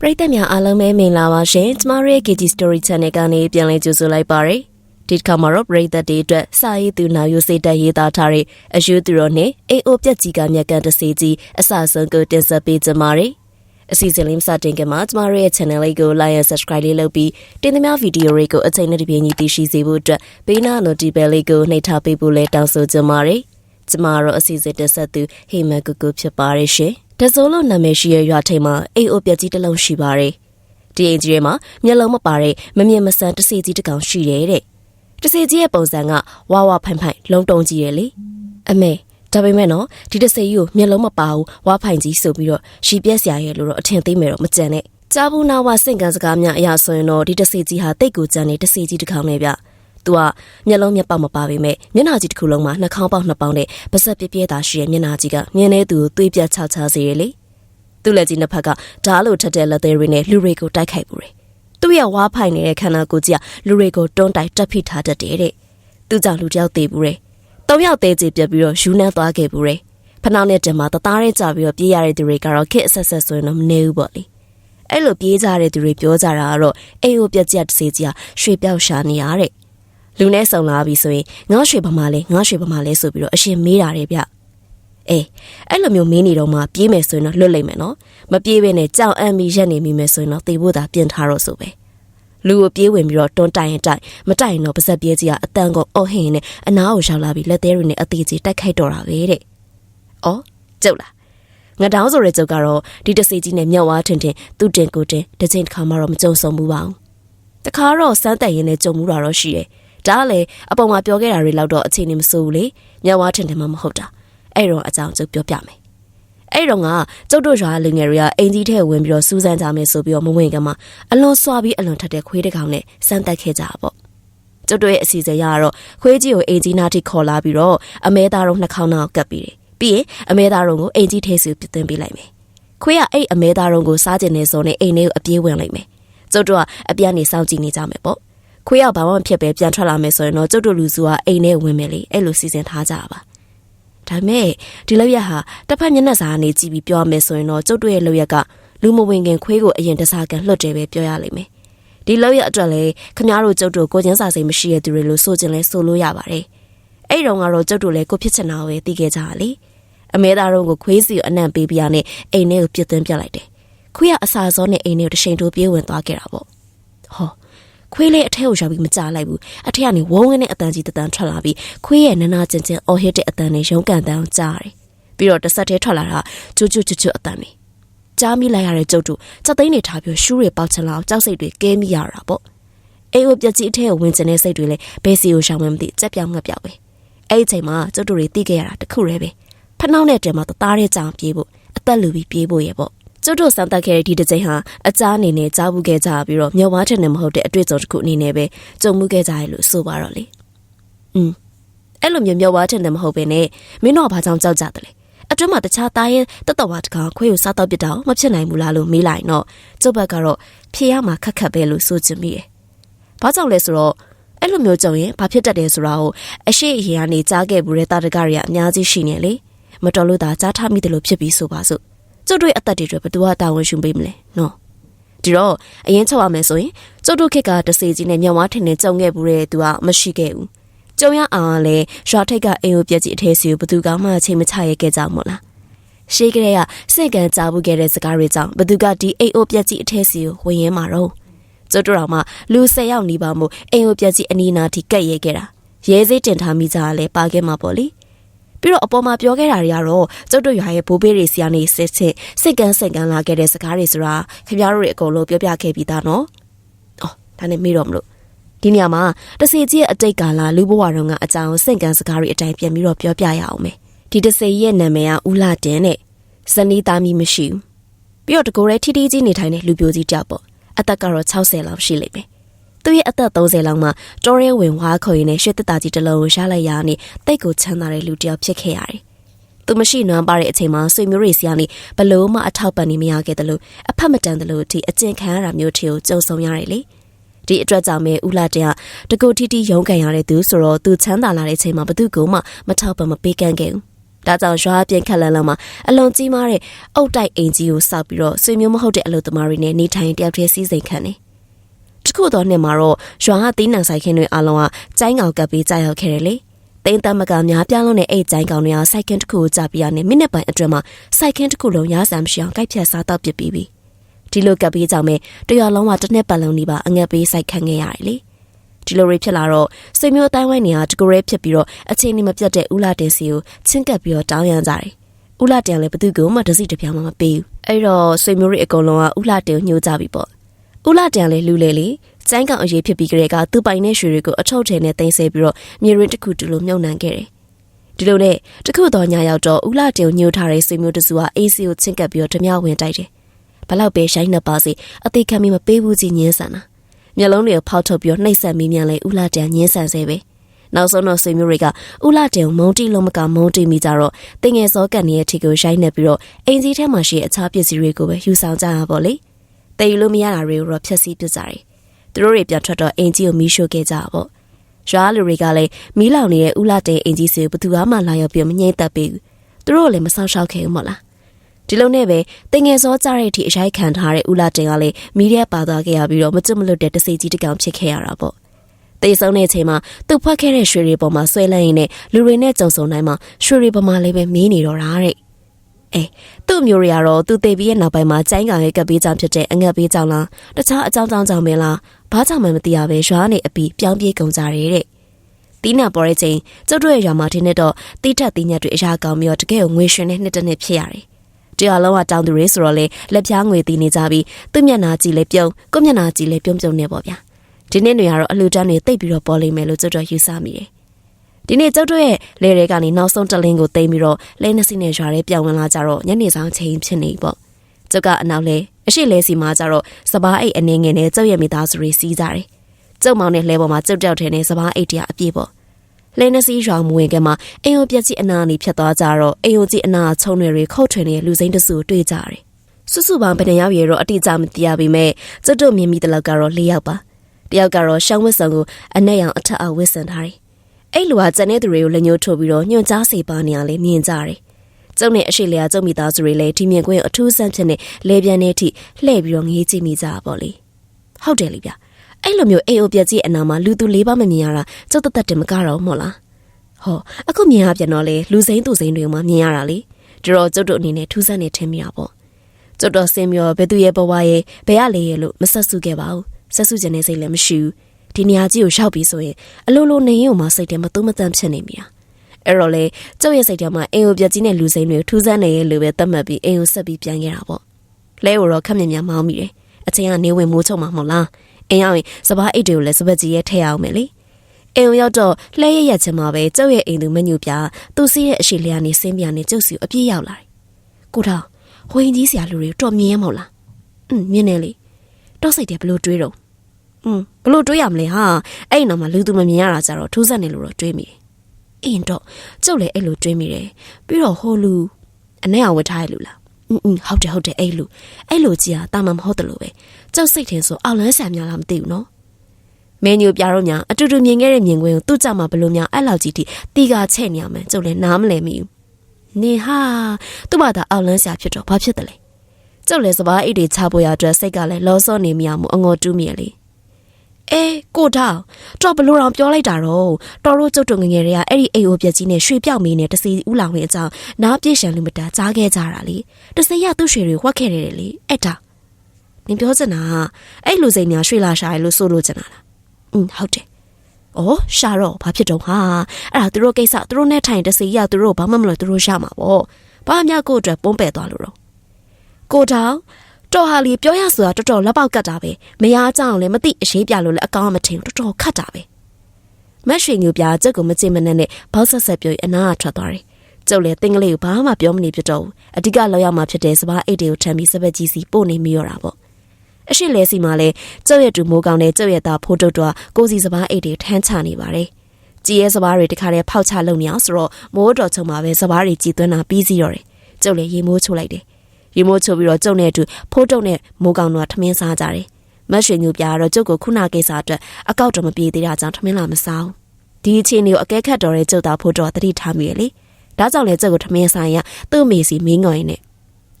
ပရိသတ်များအားလုံးပဲမင်္ဂလာပါရှင်ကျမတို့ရဲ့ KG Story Channel ကနေပြန်လည်ကြိုဆိုလိုက်ပါရစေဒီတစ်ခါမှာတော့ပရိသတ်တွေအတွက်စာရေးသူနာယူစိတ်တက်ရေးသားထားတဲ့အယူသူတော်နဲ့အိအိုပြက်ကြီးကမြက်ကန်တစီကြီးအစဆုံးကိုတင်ဆက်ပေးကြပါရစေအစီအစဉ်လေးမစတင်ခင်မှာကျမတို့ရဲ့ channel လေးကို like and subscribe လေးလုပ်ပြီးတင်သမျှဗီဒီယိုတွေကိုအချိန်နဲ့တပြေးညီသိရှိစေဖို့အတွက်ပေးနာ notification လေးကိုနှိပ်ထားပေးဖို့လည်းတောင်းဆိုကြပါရစေကျမတို့အစီအစဉ်တက်ဆက်သူဟိမန်ကူကူဖြစ်ပါရရှင် တစိုးလို့နာမည်ရှိရဲ့ရွာထိပ်မှာအိအိုပြက်ကြီးတစ်လုံးရှိပါတယ်ဒီအိမ်ကြီးထဲမှာမျက်လုံးမပါတဲ့မမြင်မဆန်တစီကြီးတစ်ကောင်ရှိတယ်တဲ့တစီကြီးရဲ့ပုံစံကဝါဝဖိုင်ဖိုင်လုံးတုံကြီးရယ်လေအမေဒါပေမဲ့နော်ဒီတစီကြီးကိုမျက်လုံးမပါဘူးဝါဖိုင်ကြီးဆိုပြီးတော့ရှီပြက်စရာရဲ့လို့တော့အထင်သေးမယ်တော့မကြံနဲ့ကြားဘူးနာဝစင့်ကန်စကားများအရာဆိုရင်တော့ဒီတစီကြီးဟာတိတ်ကိုကြံနေတစီကြီးတစ်ကောင်နဲ့ဗျ သူကမျက်လုံးမျက်ပေါက်မပါပေမဲ့မျက်နှာကြီးတစ်ခုလုံးမှာနှာခေါင်းပေါက်နှစ်ပေါင်းနဲ့ပါးစပ်ပြပြဲတာရှိရဲ့မျက်နှာကြီးကမြင်နေသူကိုသွေးပြတ်ချချစေရလေသူ့လက်ကြီးနှစ်ဖက်ကဓားလိုထက်တဲ့လက်သေးတွေနဲ့လူတွေကိုတိုက်ခိုက်ပူတယ်သူ့ရဲ့ဝါဖိုင်နေတဲ့ခန္ဓာကိုယ်ကြီးကလူတွေကိုတွန်းတိုက်တက်ဖိထားတတ်တယ်တဲ့သူကြောင့်လူတယောက်သေးဘူးတဲ့သုံးယောက်သေးကြပြက်ပြီးတော့ယူနှမ်းသွားခဲ့ဘူးတဲ့ဖနှောင်းနဲ့တင်မှာတသားရဲကြပြီးတော့ပြေးရတဲ့သူတွေကတော့ခက်အဆက်ဆက်ဆိုရင်တော့မနေဘူးပေါ့လေအဲ့လိုပြေးကြတဲ့သူတွေပြောကြတာကတော့အိမ်ကိုပြက်ကြက်တစ်စေးကြီးကရွှေပြောက်ရှာနေရတဲ့ လူနဲ့ဆုံလာပြီဆိုရင်ငါရွှေပမာလဲငါရွှေပမာလဲဆိုပြီးတော့အရှင်မေးတာတဲ့ဗျအေးအဲ့လိုမျိုးမင်းနေတော့မှပြေးမယ်ဆိုရင်တော့လွတ်လိမ့်မယ်နော်မပြေးဘဲနဲ့ကြောက်အံ့ပြီးရက်နေမိမယ်ဆိုရင်တော့တေဖို့သာပြင်ထားတော့ဆိုပဲလူကိုပြေးဝင်ပြီးတော့တွန်းတိုင်ရင်တိုင်မတိုင်တော့ပါဇက်ပြေးကြီးကအတန်ကိုအော်ဟင်းနဲ့အနားကိုရောက်လာပြီးလက်သေးတွေနဲ့အသေးကြီးတိုက်ခိုက်တော့တာပဲတဲ့။အော်ကျုပ်လားငတောင်းဆိုတဲ့ကျုပ်ကတော့ဒီတစီကြီးနဲ့မြောက်ဝါထင်ထင်သူ့တင်ကိုတင်တစ်ချိန်တစ်ခါမှတော့မကြုံဆုံဘူးပါဘူး။တခါတော့စမ်းတက်ရင်လည်းကြုံမှုတာတော့ရှိတယ်။ ဒါကလည်းအပေါ်မှာပြောခဲ့တာတွေလောက်တော့အခြေအနေမစိုးဘူးလေ။မြောက်ဝါထင်ထင်မှမဟုတ်တာ။အဲ့တော့အကြောင်းကျုပ်ပြောပြမယ်။အဲ့တော့ကကျုပ်တို့ရွာလူငယ်တွေကအိမ်ကြီးထဲဝင်ပြီးတော့စူးစမ်းကြမယ်ဆိုပြီးတော့မဝင်ကမှအလွန်စွာပြီးအလွန်ထက်တဲ့ခွေးတစ်ကောင်နဲ့စမ်းတက်ခဲ့ကြတာပေါ့။ကျုပ်တို့ရဲ့အစီအစဉ်ရတော့ခွေးကြီးကိုအိမ်ကြီးနာထိခေါ်လာပြီးတော့အမဲသားတို့နှာခေါင်းနောက်ကပ်ပြီးတယ်။ပြီးရင်အမဲသားတို့ကိုအိမ်ကြီးထဲစီပြသွင်းပေးလိုက်မယ်။ခွေးကအဲ့အမဲသားတို့ကိုစားကျင်နေစုံနဲ့အိမ်ထဲကိုအပြေးဝင်လိုက်မယ်။ကျုပ်တို့ကအပြန်နေစောင့်ကြည့်နေကြမယ်ပေါ့။ ခွေးကဘာမှမဖြစ်ပဲပြန်ထွက်လာမယ်ဆိုရင်တော့ကျုပ်တို့လူစုကအိမ်ထဲဝင်မယ်လေ။အဲ့လိုစီစဉ်ထားကြပါ။ဒါမဲ့ဒီလောက်ရဟာတစ်ဖက်မျက်နှာစာကနေကြည့်ပြီးပြောမယ်ဆိုရင်တော့ကျုပ်တို့ရဲ့လောက်ရကလူမဝင်ခင်ခွေးကိုအရင်တစားကန်လွတ်တယ်ပဲပြောရလိမ့်မယ်။ဒီလောက်ရအတွက်လေခမားတို့ကျုပ်တို့ကိုချင်းစာစိတ်မရှိတဲ့သူတွေလို့ဆိုခြင်းလဲဆိုလို့ရပါတယ်။အဲ့တုန်းကတော့ကျုပ်တို့လည်းကိုဖြစ်ချင်တာပဲသိခဲ့ကြတာလေ။အမဲသားတို့ကိုခွေးစီကိုအနံ့ပေးပြရနဲ့အိမ်ထဲကိုပြစ်သွင်းပြလိုက်တယ်။ခွေးကအစာစောနဲ့အိမ်ထဲကိုတရှိန်တိုးပြေးဝင်သွားခဲ့တာပေါ့။ဟော ခွေးလေးအထက်ကိုရောက်ပြီးမကြလိုက်ဘူးအထက်ကနေဝုန်းဝင်းနဲ့အတန်ကြီးတတန်ထွက်လာပြီးခွေးရဲ့နနာကျင်ကျင်အော်ဟစ်တဲ့အတန်နဲ့ရုံးကန်တန်းကြားတယ်ပြီးတော့တစ်ဆက်တည်းထွက်လာတာကျွတ်ကျွတ်ကျွတ်ကျွတ်အတန်ပဲကြားမိလိုက်ရတဲ့ကျုပ်တို့စက်သိန်းတွေထားပြီးရှူးတွေပေါက်ချင်လောက်ကြောက်စိတ်တွေကဲမိရတာပေါ့အိမ်ကိုပြက်ကြီးအထက်ကိုဝင်ကျင်တဲ့စိတ်တွေလည်းဘယ်စီကိုရှောင်မှမသိကြက်ပြောင်းငှက်ပြောက်ပဲအဲ့ဒီအချိန်မှာကျုပ်တို့တွေသိခဲ့ရတာတခုတည်းပဲဖနှောင်းတဲ့တဲမှာတသားတဲ့ကြောင်ပြေးဖို့အသက်လူပြီးပြေးဖို့ရဲ့ပေါ့ ကျွတ်တို့စမ်းသပ်ခဲ့တဲ့ဒီတစ်ချိန်ဟာအကြားအနေနဲ့ကြားဘူးခဲ့ကြပြီးတော့မျောဝါးထက်နဲ့မဟုတ်တဲ့အတွေ့အကြုံတစ်ခုအနေနဲ့ပဲကြုံမှုခဲ့ကြရလို့ဆိုပါတော့လေ။อืมအဲ့လိုမျိုးမျောဝါးထက်နဲ့မဟုတ်ဘဲနဲ့မင်းတို့ကဘာကြောင့်ကြောက်ကြတယ်လဲ။အတွင်းမှာတခြားသားရဲ့တတော်ဝါတကောင်ခွေးကိုစားတော့ပြတော့မဖြစ်နိုင်ဘူးလားလို့မေးလိုက်တော့ကျုပ်ဘက်ကတော့ဖြေရမှာခက်ခက်ပဲလို့ဆိုချင်မိတယ်။ဘာကြောင့်လဲဆိုတော့အဲ့လိုမျိုးကြုံရင်ဘာဖြစ်တတ်တယ်ဆိုတာကိုအရှိအရင်ကနေကြားခဲ့ဘူးတဲ့တာတကတွေကအများကြီးရှိနေလေ။မတော်လို့သာကြားထားမိတယ်လို့ဖြစ်ပြီးဆိုပါစို့။ ကျုပ်တို့အသက်တွေအတွက်ဘယ်သူကတာဝန်ယူပေးမလဲနော်ဒီတော့အရင်ချုပ်ရမယ်ဆိုရင်ကျုပ်တို့ခက်ကတစေကြီးနဲ့မြောင်ဝါထင်နေကြုံခဲ့ဘူးတဲ့သူကမရှိခဲ့ဘူးကျုံရအောင်ကလည်းရွာထိတ်ကအိမ်ကိုပြက်ကြီးအထဲစီကိုဘသူကမှချိန်မချရဲခဲ့ကြမို့လားရှေးကလေးကစင့်ကန်ကြားဘူးခဲ့တဲ့စကားတွေကြောင့်ဘသူကဒီအိမ်အိုပြက်ကြီးအထဲစီကိုဝင်ရင်မှာတော့ကျုပ်တို့တော်မှလူ၁၀ယောက်နီးပါမို့အိမ်အိုပြက်ကြီးအနီးနာထိကက်ရဲခဲ့တာရဲစေးတင်ထားမိကြတာလည်းပါခဲ့မှာပေါ့လေ ပြီးတော့အပေါ်မှာပြောခဲ့တာတွေကတော့ကျုပ်တို့ရွာရဲ့ဘိုးဘေးတွေစီကနေစစ်စစ်စိတ်ကန်းစိတ်ကန်းလာခဲ့တဲ့စကားတွေဆိုတာခင်ဗျားတို့တွေအကုန်လုံးပြောပြခဲ့ပြီးသားနော်။အော်ဒါနဲ့မေးတော့မလို့ဒီနေရာမှာတစေကြီးရဲ့အတိတ်ကာလလူဘဝတုန်းကအကြောင်းစိတ်ကန်းစကားတွေအတိုင်းပြန်ပြီးတော့ပြောပြရအောင်မယ်။ဒီတစေရဲ့နာမည်ကဦးလာတင်တဲ့ဇနီးသားမီးမရှိဘူး။ပြီးတော့တကိုယ်ရဲထီထီကြီးနေထိုင်တဲ့လူပြိုကြီးကြောက်ပေါ့။အသက်ကတော့60လောက်ရှိလိမ့်မယ်။ သူ့ရဲ့အသက်30လောက်မှာတော်ရဲဝင်ဝါခေါ်ရင်းနဲ့ရွှေတက်တာကြီးတစ်လုံးကိုရှားလိုက်ရနေတိတ်ကိုချမ်းသာတဲ့လူတစ်ယောက်ဖြစ်ခဲ့ရတယ်။သူမရှိနွမ်းပါတဲ့အချိန်မှာဆွေမျိုးတွေစီကနေဘလို့မှအထောက်ပံ့နေမရခဲ့တယ်လို့အဖက်မတန်တယ်လို့အထိအကျဉ်ခံရတာမျိုးထီကိုကြုံဆုံရတယ်လေ။ဒီအတွက်ကြောင့်ပဲဦးလာတဲ့ကတကူတီတီရုံးကန်ရတဲ့သူဆိုတော့သူချမ်းသာလာတဲ့အချိန်မှာဘသူ့ကိုမှမထောက်ပံ့မပေးကမ်းခဲ့ဘူး။ဒါကြောင့်ရွာပြင်ခက်လန်းလန်းမှာအလွန်ကြီးမားတဲ့အုတ်တိုက်အိမ်ကြီးကိုစောက်ပြီးတော့ဆွေမျိုးမဟုတ်တဲ့အလုပ်သမားတွေနဲ့နေထိုင်တယောက်တည်းစီးစိမ်ခံနေ တခုတော့နှစ်မှာတော့ရွာကတီးနှံဆိုင်ခင်းတွေအလုံးကကျိုင်းကောင်ကပ်ပြီးကြာရောက်ခဲ့တယ်လေတိန်တမကများပြားလုံးတဲ့အဲ့ကျိုင်းကောင်တွေကစိုက်ခင်းတစ်ခုကိုကြာပြရနေမိနစ်ပိုင်းအတွင်းမှာစိုက်ခင်းတစ်ခုလုံးရားစံမရှိအောင်ကိုက်ဖြတ်စားတော့ပစ်ပြီးပြီဒီလိုကပ်ပြီးကြောင့်ပဲတရွာလုံးကတစ်နှစ်ပတ်လုံးဒီပါအငတ်ပေးစိုက်ခန့်ခဲ့ရတယ်လေဒီလိုတွေဖြစ်လာတော့ဆွေမျိုးတိုင်းဝိုင်းနေရာတကူရဲဖြစ်ပြီးတော့အချိန်နဲ့မပြတ်တဲ့ဦးလာတင်စီကိုချင်းကပ်ပြီးတော့တောင်းရန်ကြတယ်။ဦးလာတင်လည်းဘသူကမှတစိတပြောင်းမှမပေးဘူး။အဲ့တော့ဆွေမျိုးတွေအကုန်လုံးကဦးလာတင်ကိုညှို့ကြပြီပေါ့။ ဦးလာတင်လည်းလူလေလေကျိုင်းကောင်အရေးဖြစ်ပြီးကြတဲ့ကသူ့ပိုင်တဲ့ရွှေတွေကိုအထုတ်ထဲနဲ့တင်ဆဲပြီးတော့မြေရင်းတစ်ခုတူလိုမြုပ်နှံခဲ့တယ်။ဒီလိုနဲ့တခုတော့ညရောက်တော့ဦးလာတင်ကိုညှို့ထားတဲ့ဆွေမျိုးတစုကအေးစီကိုချင်းကပ်ပြီးတော့ဓမြဝင်တိုက်တယ်။ဘလောက်ပဲရှိုင်းနေပါစေအသေးခံပြီးမပေးဘူးကြီးညင်းဆန်တာ။မျက်လုံးတွေကိုဖောက်ထုတ်ပြီးနှိပ်စက်မိမြန်လဲဥလာတန်ညင်းဆန်စေပဲနောက်ဆုံးတော့ဆွေမျိုးတွေကဥလာတန်မုံတီလုံးမကမုံတီမိကြတော့တင်ငယ်စောကန်ရဲ့ထီကိုရိုက်နေပြီးတော့အင်ကြီးထဲမှာရှိအခြားပစ္စည်းတွေကိုပဲယူဆောင်ကြရပါလေ တည်ယူလို့မရတာတွေကိုတော့ဖျက်ဆီးပစ်ကြတယ်သူတို့တွေပြန်ထွက်တော့အင်ကြီးကိုမီးရှို့ခဲ့ကြပါပေါ့ရွာလူတွေကလည်းမီးလောင်နေတဲ့ဥလာတဲ့အင်ကြီးစီကိုဘသူမှလာရောက်ပြီးမငြိမ့်သက်ပေးဘူးသူတို့လည်းမဆောင်ရှောက်ခဲ့ဘူးမဟုတ်လားဒီလိုနဲ့ပဲတင်ငယ်စောကြတဲ့အထိအရိုက်ခံထားတဲ့ဦးလာတင်ကလည်းမီဒီယာပါသွားခဲ့ရပြီးတော့မကျွတ်မလွတ်တဲ့တစိကြီးတစ်ကောင်ဖြစ်ခဲ့ရတာပေါ့တေဆုံးတဲ့အချိန်မှာသူ့ဖွက်ခဲ့တဲ့ရွှေတွေပေါ်မှာဆွဲလန်းရင်းနဲ့လူတွေနဲ့ကြုံဆုံတိုင်းမှာရွှေတွေပေါ်မှာလည်းပဲမီးနေတော့တာတဲ့ အဲသူ့မျိုးတွေကတော့သူတေပြီးရဲ့နောက်ပိုင်းမှာကျိုင်းကောင်ရဲ့ကပ်ပေးကြောင်ဖြစ်တဲ့အငတ်ပေးကြောင်လားတခြားအကြောင်းကြောင့်ကြောင့်မလားဘာကြောင့်မှမသိရပဲရွာနေအပီပြောင်းပြေးကုန်ကြတယ်တဲ့တီးနာပေါ်တဲ့ချိန်ကျုပ်တို့ရဲ့ရွာမှာထင်းနေတော့တီးထက်တီးညက်တွေအရာကောင်းပြီးတော့တကယ်ကိုငွေရှင်နဲ့နှစ်တနှစ်ဖြစ်ရတယ်တရားလုံးကတောင်းသူတွေဆိုတော့လေလက်ပြားငွေတီးနေကြပြီးသူ့မျက်နှာကြည့်လဲပြုံးကိုမျက်နှာကြည့်လဲပြုံးပြုံးနေပေါ့ဗျာဒီနေ့တွေကတော့အလူတန်းတွေတိတ်ပြီးတော့ပေါ်လိမ့်မယ်လို့ကျွတ်တော့ယူဆမိတယ် ဒီနေ့ကျုပ်တို့ရဲ့လေတွေကနေနောက်ဆုံးတလင်းကိုတိမ့်ပြီးတော့လဲနှစ်စီနဲ့ရွာရဲပြောင်းဝင်လာကြတော့ညနေဆောင်ချိန်ဖြစ်နေပေါ့ကျုပ်ကအနောက်လဲအရှိလဲစီမှာကြတော့စပားအိတ်အနေငယ်နဲ့ကျုပ်ရဲ့မိသားစုတွေစီးကြတယ်ကျုပ်မောင်နဲ့လဲပေါ်မှာကျုပ်တောက်ထဲနဲ့စပားအိတ်တရအပြည့်ပေါ့လဲနစီရောင်မဝင်ကမှာအိမ်အိုပြက်ကြီးအနာနီဖြတ်သွားကြတော့အိမ်အိုကြီးအနာချုံတွေခုတ်ထွင်နေတဲ့လူစိမ်းတစုတွေ့ကြတယ်စုစုပေါင်းဘယ်နှယောက်ရေတော့အတိအကျမသိရပေမဲ့ကျွတ်တို့မြင်မိတဲ့လောက်ကတော့၄ယောက်ပါတယောက်ကတော့ရှောင်းဝစ်စုံကိုအနက်ရောင်အထက်အောက်ဝစ်ဆန်ထားတယ် အဲ့လူကကျန်တဲ့သူတွေကိုလက်ညှိုးထိုးပြီးတော့ညွှန်ကြားစေပါနေရလေမြင်ကြတယ်ကျုံနဲ့အရှိလျာကျုံမိသားစုတွေလည်းဒီမြင်ကွင်းအထူးဆန်းဖြစ်နေလေပြန်တဲ့အထိလှည့်ပြီးတော့ငေးကြည့်မိကြပါပေါ့လေဟုတ်တယ်လေဗျအဲ့လိုမျိုးအိမ်အိုပြက်ကြီးအနာမှာလူသူလေးပါမမြင်ရတာကျုပ်တသက်တင်မကတော့မဟုတ်လားဟောအခုမြင်ရပြန်တော့လေလူစိမ့်သူစိမ့်တွေမှမြင်ရတာလေဒီတော့ကျုပ်တို့အနေနဲ့ထူးဆန်းနေထင်မိတာပေါ့ကျုပ်တို့စင်မြော်ဘယ်သူရဲ့ဘဝရဲ့ဘယ်ရလေရဲ့လို့မဆက်စုခဲ့ပါဘူးဆက်စုခြင်းနဲ့စိတ်လည်းမရှိဘူး ဒီနေရာကြီးကိုရောက်ပြီးဆိုရင်အလိုလိုနေရင်မှစိတ်ထဲမသုံးမတန့်ဖြစ်နေမိတာအဲ့တော့လေကျုပ်ရဲ့စိတ်ထဲမှာအင်ကိုပြကြီးနဲ့လူစိမ့်တွေထူးဆန်းနေရဲ့လို့ပဲသတ်မှတ်ပြီးအင်ကိုဆက်ပြီးပြန်ခဲ့တာပေါ့လဲကိုတော့ခက်မြင်များမောင်းမိတယ်အချိန်ကနေဝင်မိုးချုံမှာမဟုတ်လားအင်းရောက်ရင်စပားအိတ်တွေကိုလည်းစပက်ကြီးရဲ့ထည့်အောင်မယ်လေအိမ်ရောက်တော့လှဲရရက်ချင်မှာပဲကျုပ်ရဲ့အိမ်သူမညူပြသူစီးရဲ့အရှိလျာနေစင်းပြနေကျုပ်စီအပြည့်ရောက်လာတယ်ကိုထောင်ဟိုရင်ကြီးဆရာလူတွေတော်မြင်ရမဟုတ်လားอืมမြင်နေလေတော့စိတ်တယ်ဘလို့တွေးတော့อืม ဘလို့တွေးရမလဲဟာအဲ့နောက်မှာလူသူမမြင်ရတာကြတော့ထူးဆန်းနေလို့တော့တွေးမိတယ်အင်းတော့ကျုပ်လည်းအဲ့လိုတွေးမိတယ်ပြီးတော့ဟိုလူအနဲ့အောင်ဝတ်ထားရလူလားอืมဟုတ်တယ်ဟုတ်တယ်အဲ့လူအဲ့လူကြီးอ่ะတာမမဟုတ်တယ်လို့ပဲကျုပ်စိတ်ထင်ဆိုအောက်လန်းဆံများလားမသိဘူးနော်မင်းညိုပြတော့ညာအတူတူမြင်ခဲ့တဲ့မြင်ကွင်းကိုသူ့ကြမှာဘလို့များအဲ့လောက်ကြီးတိတီကာချဲ့နေရမယ်ကျုပ်လည်းနားမလည်မိဘူးနေဟာသူ့ဘာသာအောက်လန်းဆရာဖြစ်တော့ဘာဖြစ်တယ်လဲကျုပ်လည်းစပားအိတ်တွေချဖို့ရအတွက်စိတ်ကလည်းလောစောနေမိအောင်အငေါ်တူးမိရလေ အဲကိုထောင်တော့ဘလို့တော့ပြောလိုက်တာတော့တော်တို့ကျုပ်တို့ငငယ်တွေကအဲ့ဒီအိမ်အိုပြက်ကြီးနဲ့ရွှေပြောက်မင်းနဲ့တစီဦးလောင်ရဲ့အကြောင်းနားပြည့်ရှံလူမတာကြားခဲ့ကြတာလေတစီရသူ့ရွှေတွေဝှက်ခဲ့တယ်လေအဲ့ဒါနင်ပြောချင်တာအဲ့လူစိန်ညာရွှေလာရှာရလို့ဆိုလို့ချင်တာလားอืมဟုတ်တယ်။အော်ရှာတော့ဘာဖြစ်တော့ဟာအဲ့ဒါသူတို့ကိစ္စသူတို့နဲ့ထိုင်တစီရသူတို့ဘာမှမလို့သူတို့ရမှာပေါ့။ဘာမှကိုအတွက်ပုံးပယ်သွားလို့တော့ကိုတောင် တော်ဟာလီပြောရဆိုတာတော်တော်လက်ပေါက်ကတ်တာပဲမရကြအောင်လည်းမသိအရေးပြလို့လည်းအကောင်းမထင်တော်တော်ခတ်တာပဲမတ်ရွှေညူပြချက်ကိုမကြင်မနဲ့နဲ့ဘောက်ဆက်ဆက်ပြောအနာကထွက်သွားတယ်ကျုပ်လည်းတင်းကလေးကိုဘာမှပြောမနေဖြစ်တော့ဘူးအဓိကလောက်ရမှာဖြစ်တဲ့စပားအိတ်တွေကိုထမ်းပြီးစပက်ကြီးစီပို့နေမိရတာပေါ့အရှိလဲစီမှာလဲကျုပ်ရဲ့တူမိုးကောင်းနဲ့ကျုပ်ရဲ့သားဖိုးတုတ်တော့ကိုစီစပားအိတ်တွေထမ်းချနေပါတယ်ကြည်ရဲစပားတွေတခါတည်းဖောက်ချလုံနေအောင်ဆိုတော့မိုးတော်ချုံမှာပဲစပားတွေကြည်သွင်းတာပြီးစီတော့တယ်ကျုပ်လည်းရေမိုးချိုးလိုက်တယ် ရေမိုးချိုးပြီးတော့ကျုပ်နဲ့အတူဖိုးတုတ်နဲ့မိုးကောင်းတို့ကထမင်းစားကြတယ်မတ်ရွှေညူပြကတော့ကျုပ်ကိုခုနကိစ္စအတွက်အကောက်တော့မပြေသေးတာကြောင့်ထမင်းလာမစားဘူးဒီအချိန်လေးကိုအကဲခတ်တော်တဲ့ကျုပ်သားဖိုးတော်တတိထားမိရလေဒါကြောင့်လေကျုပ်ကိုထမင်းဆိုင်ရသူ့အမေစီမင်းငေါ်ရင်နဲ့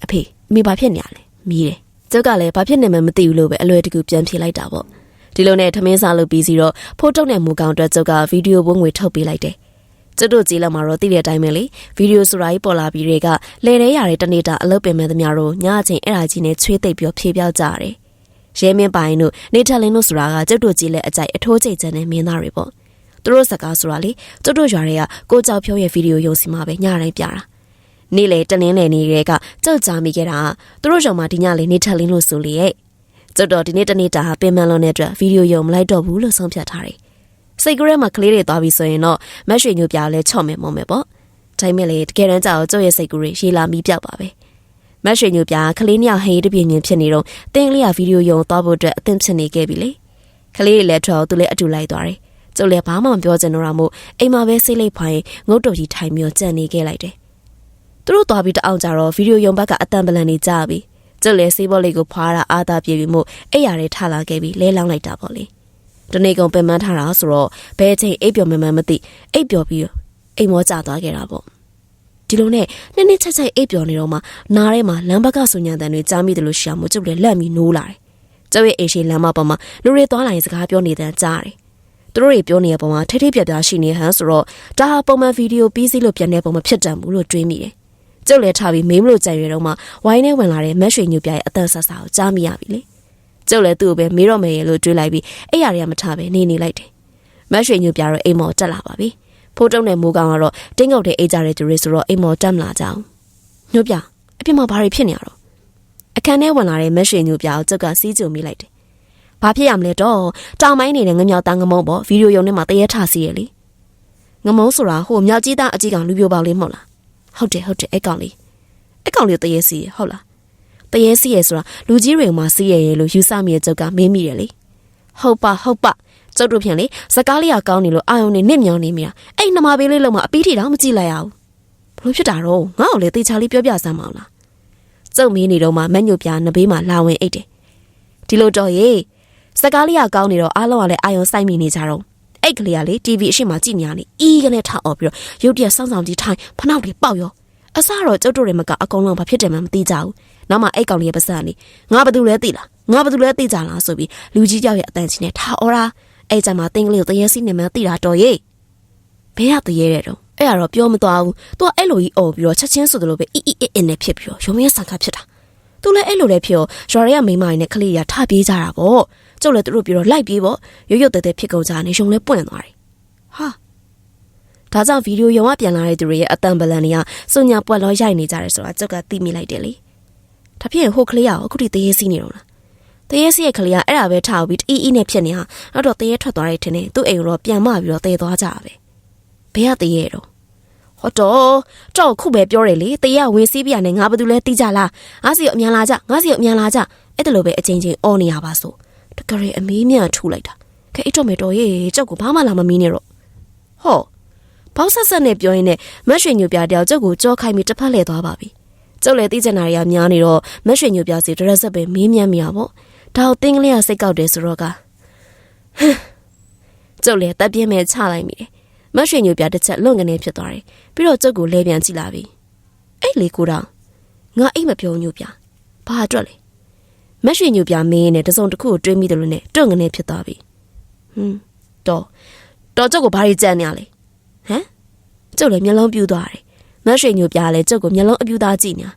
အဖေအမေဘာဖြစ်နေရလဲမီးတယ်ကျုပ်ကလည်းဘာဖြစ်နေမှမသိဘူးလို့ပဲအလွယ်တကူပြန်ဖြေလိုက်တာပေါ့ဒီလိုနဲ့ထမင်းစားလုပ်ပြီးစီတော့ဖိုးတုတ်နဲ့မူကောင်အတွက်ကျုပ်ကဗီဒီယိုပုံငွေထုတ်ပေးလိုက်တယ် ကျုပ်တို့ကြည့်လောက်မှာတော့သိတဲ့အတိုင်းပဲလေဗီဒီယိုဆိုတာကြီးပေါ်လာပြီးတွေကလဲရဲရတဲ့တနေ့တာအလုပ်ပင်မဲ့သမျှတို့ညအချိန်အဲ့ဒါကြီးနဲ့ချွေးသိပ်ပြီးဖြေပြောက်ကြရတယ်ရဲမင်းပိုင်တို့နေထလင်းတို့ဆိုတာကကျုပ်တို့ကြည့်လဲအကြိုက်အထိုးကျိတ်ချင်တဲ့မင်းသားတွေပေါ့သူတို့စကားဆိုတာလေကျုပ်တို့ရွာတွေကကိုကြောက်ဖြိုးရဲ့ဗီဒီယိုရုံစီမှာပဲညတိုင်းပြတာနေ့လေတနင်းလေနေတွေကကျုပ်ကြားမိခဲ့တာသူတို့ကြောင့်မှဒီညလေးနေထလင်းလို့ဆိုလေရဲ့ကျုပ်တော့ဒီနေ့တနေ့တာဟာပင်မလွန်တဲ့အတွက်ဗီဒီယိုရုံမလိုက်တော့ဘူးလို့ဆုံးဖြတ်ထားတယ် စိတ်ကလေးမှာကလေးတွေသွားပြီဆိုရင်တော့မက်ရွှေညိုပြားလဲချော့မယ်မုံမယ်ပေါ့ဒါပေမဲ့လေတကယ်တမ်းကျတော့ကျုပ်ရဲ့စိတ်ကူးတွေရေလာမီးပြောက်ပါပဲမက်ရွှေညိုပြားကလေးနှစ်ယောက်ဟေးတပြင်းပြင်းဖြစ်နေတော့တင်းကလေးကဗီဒီယိုရုံသွားဖို့အတွက်အသင့်ဖြစ်နေခဲ့ပြီလေကလေးတွေလည်းထွက်သူလည်းအတူလိုက်သွားတယ်ကျုပ်လည်းဘာမှမပြောချင်တော့တာမို့အိမ်မှာပဲစိတ်လိပ်ဖိုင်ငုတ်တုတ်ကြီးထိုင်ပြီးကြံနေခဲ့လိုက်တယ်သူတို့သွားပြီးတအောင်ကြတော့ဗီဒီယိုရုံဘက်ကအတန်ပလန်နေကြပြီကျုပ်လည်းစေးဘောလေးကိုဖွာတာအာသာပြေပြီးမို့အိယာတွေထလာခဲ့ပြီးလဲလောင်းလိုက်တာပေါ့လေ တနေ့ကုန်ပင်မထားတာဆိုတော့ဘဲချိန်အိပ်ပျော်မှမှမသိအိပ်ပျော်ပြီးအိမ်မောကျသွားခဲ့တာပေါ့ဒီလိုနဲ့နှစ်နှစ်ချက်ချက်အိပ်ပျော်နေတော့မှနားထဲမှာလမ်းဘက်ကဆူညံတန်တွေကြားမိတယ်လို့ရှာမို့ကျုပ်လည်းလက်ပြီးနိုးလာတယ်ကျုပ်ရဲ့အိမ်ရှိလမ်းမပေါ်မှာလူတွေသွားလာရင်စကားပြောနေတဲ့ကြားတယ်သူတို့တွေပြောနေတဲ့ပုံမှာထိထိပြပြရှိနေဟန်ဆိုတော့ဒါဟာပုံမှန်ဗီဒီယိုပြီးစီးလို့ပြန်တဲ့ပုံမဖြစ်တတ်ဘူးလို့တွေးမိတယ်ကျုပ်လည်းထားပြီးမေးမလို့ကြံရတော့မှဝိုင်းထဲဝင်လာတဲ့မက်ရွှေညူပြရဲ့အသက်ဆက်စာကိုကြားမိရပြီလေ ကျုပ်လည်းသူ့ကိုပဲမေးတော့မယ်ရလို့တွေးလိုက်ပြီးအဲ့ရတွေကမထားပဲနေနေလိုက်တယ်မက်ရွှေညူပြတော့အိမ်မော်တက်လာပါပြီဖိုးတုံးနဲ့မိုးကောင်ကတော့တင်းငုတ်တဲ့အိတ်ကြတဲ့သူတွေဆိုတော့အိမ်မော်တက်မလာကြအောင်ညူပြအပြစ်မှာဘာတွေဖြစ်နေရတော့အခန်းထဲဝင်လာတဲ့မက်ရွှေညူပြကိုကျုပ်ကစီးကြုံမိလိုက်တယ်ဘာဖြစ်ရမလဲတော့တောင်ပိုင်းနေတဲ့ငမြောက်သားငမုံပေါ့ဗီဒီယိုရုံထဲမှာတရေထစီရလေငမုံဆိုတာဟိုမြောက်ကြီးသားအကြီးကောင်လူပြိုပေါလေးမဟုတ်လားဟုတ်တယ်ဟုတ်တယ်အဲ့ကောင်လေးအဲ့ကောင်လေးတရေစီရဟုတ်လား တရေစီရဆိုတာလူကြီးတွေမှာစီးရရလို့ယူဆမိတဲ့ကျုပ်ကမင်းမိတယ်လေဟုတ်ပါဟုတ်ပါကျုပ်တို့ဖြင့်လေစကားလေးကကောင်းနေလို့အာယုံနေနစ်မြောင်နေမိတာအဲ့နမပေးလေးလုံးမအပီးထီတောင်မကြည့်လိုက်ရဘူးဘလို့ဖြစ်တာတော့ငါ့ကိုလေတေချာလေးပြောပြစမ်းမအောင်လားကျုပ်မင်းနေတော့မှမက်ညိုပြနဘေးမှာလာဝင်အိတ်တယ်ဒီလိုတော့ရေစကားလေးကကောင်းနေတော့အားလုံးကလည်းအာယုံစိုက်မိနေကြတော့အဲ့ကလေးကလေ TV အရှိမကြည့်နေရလေအီးကနေထအော်ပြီးတော့ရုတ်တရက်စောင်းဆောင်ကြီးထိုင်ဖနောက်တွေပေါက်ရောအစတော့ကျုပ်တို့တွေမကအကုန်လုံးဘာဖြစ်တယ်မှမသိကြဘူး နောက်မှအဲ့ကောင်လေးရဲ့ပါစံလေးငါဘာတူလဲသိလားငါဘာတူလဲသိကြလားဆိုပြီးလူကြီးကြောက်ရဲ့အတန်ချင်းနဲ့ထားအော်ရာအဲ့ကြမှာတင်းကလေးကိုတရေစီနေမှသိတာတော်ရေးဘယ်ရတရေတဲ့တော့အဲ့ကတော့ပြောမသွားဘူးသူကအဲ့လိုကြီးអော်ပြီးတော့ချက်ချင်းဆိုသလိုပဲအီအီအင်းအင်းနဲ့ဖြစ်ပြီးတော့ရုံမင်းဆန်ခါဖြစ်တာသူလည်းအဲ့လိုလည်းဖြစ်ရောရွာတွေကမိန်းမတွေနဲ့ကလေးရထပြေးကြတာပေါ့ကျုပ်လည်းသူတို့ပြီးတော့လိုက်ပြေးပေါ့ရွရွတဲတဲဖြစ်ကုန်ကြနေရုံလည်းပွင့်သွားတယ်ဟာဒါကြောင့်ဗီဒီယိုရုံကပြန်လာတဲ့သူတွေရဲ့အတန်ပလန်တွေကစုညာပွက်လောရိုက်နေကြတယ်ဆိုတာကျုပ်ကသိမိလိုက်တယ်လေ ဒါဖြစ်ရင်ဟိုကလေးကအခုထိတရေစီးနေတော့လားတရေစီးရဲ့ကလေးကအဲ့ဒါပဲထားပြီးတအီးအီးနဲ့ဖြစ်နေတာနောက်တော့တရေထွက်သွားတဲ့ထင်တယ်သူ့အိမ်တော့ပြန်မပြီးတော့တရေသွားကြတာပဲဘယ်ကတရေတော့ဟောတော့တော့ခုပဲပြောတယ်လေတရေကဝင်စီးပြရနဲ့ငါဘာလို့လဲတီးကြလားငါစီကိုအမြန်လာကြငါစီကိုအမြန်လာကြအဲ့ဒါလိုပဲအချင်းချင်းအော်နေရပါဆိုတကယ်အမေးမြထူလိုက်တာခဲအိတ်တော့မေတော်ရေးကြောက်ကိုဘာမှလာမမီးနဲ့တော့ဟောဘောက်ဆက်ဆက်နဲ့ပြောရင်းနဲ့မတ်ရွှေညိုပြတယောက်ကြောက်ကိုကြောခိုင်းပြီးတစ်ဖက်လှည့်သွားပါပြီ ကျုပ်လည်းသိချင်တာတွေကများနေတော့မက်ရွှေညိုပြစီဒရက်ဆက်ပဲမေးမြန်းမိရပေါ့ဒါကိုတင်းကလေးကစိတ်ကောက်တယ်ဆိုတော့ကကျုပ်လည်းတက်ပြင်းမဲ့ချလိုက်မိတယ်မက်ရွှေညိုပြတစ်ချက်လွန့်ကနေဖြစ်သွားတယ်ပြီးတော့ကျုပ်ကိုလဲပြန်ကြည့်လာပြီအဲ့လေကိုတော့ငါအိတ်မပြောညိုပြဘာအတွက်လဲမက်ရွှေညိုပြမင်းနဲ့တစုံတစ်ခုကိုတွေးမိတယ်လို့နဲ့တွန့်ကနေဖြစ်သွားပြီဟွန်းတော့တော့ကျုပ်ကိုဘာတွေကြံ့နေရလဲဟမ်ကျုပ်လည်းမျက်လုံးပြူသွားတယ် မတ်ရွှေညိုပြားလဲကျုပ်ကိုမျက်လုံးအပြူသားကြည့်နေတာ